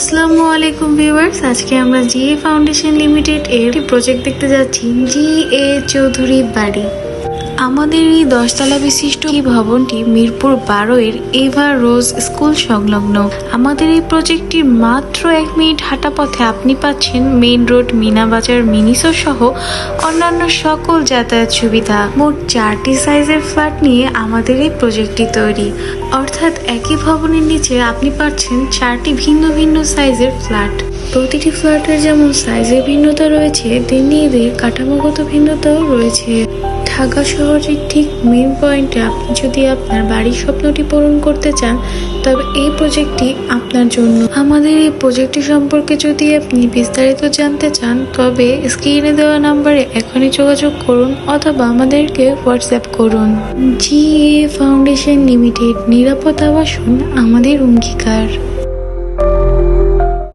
আসসালামু আলাইকুম ভিউয়ার্স, আজকে আমরা জিএ ফাউন্ডেশন লিমিটেড এর প্রজেক্ট দেখতে যাচ্ছি জি এ চৌধুরী বাড়ি। আমাদের এই দশতলা বিশিষ্ট এই ভবনটি মিরপুর বারো এর এভার রোজ স্কুল সংলগ্ন। আমাদের এই প্রজেক্টটির মাত্র এক মিনিট হাঁটা পথে আপনি পাচ্ছেন মেইন রোড মিনাবাজার মিনিসো সহ অন্যান্য সকল যাতায়াত সুবিধা। মোট চারটি সাইজের ফ্ল্যাট নিয়ে আমাদের এই প্রজেক্টটি তৈরি। অর্থাৎ একই ভবনের নিচে আপনি পাচ্ছেন চারটি ভিন্ন ভিন্ন সাইজের ফ্ল্যাট। প্রতিটি ফ্ল্যাটের যেমন সাইজের ভিন্নতা রয়েছে, তেমনি এদের কাঠামোগত ভিন্নতাও রয়েছে। ঢাকা শহরের ঠিক মেন পয়েন্টে আপনি যদি আপনার বাড়ির স্বপ্নটি পূরণ করতে চান, তবে এই প্রজেক্টটি আপনার জন্য। আমাদের এই প্রজেক্টটি সম্পর্কে যদি আপনি বিস্তারিত জানতে চান, তবে স্ক্রিনে দেওয়া নাম্বারে এখনই যোগাযোগ করুন অথবা আমাদেরকে হোয়াটসঅ্যাপ করুন। জি এ ফাউন্ডেশন লিমিটেড নিরাপদ আবাসন আমাদের অঙ্গীকার।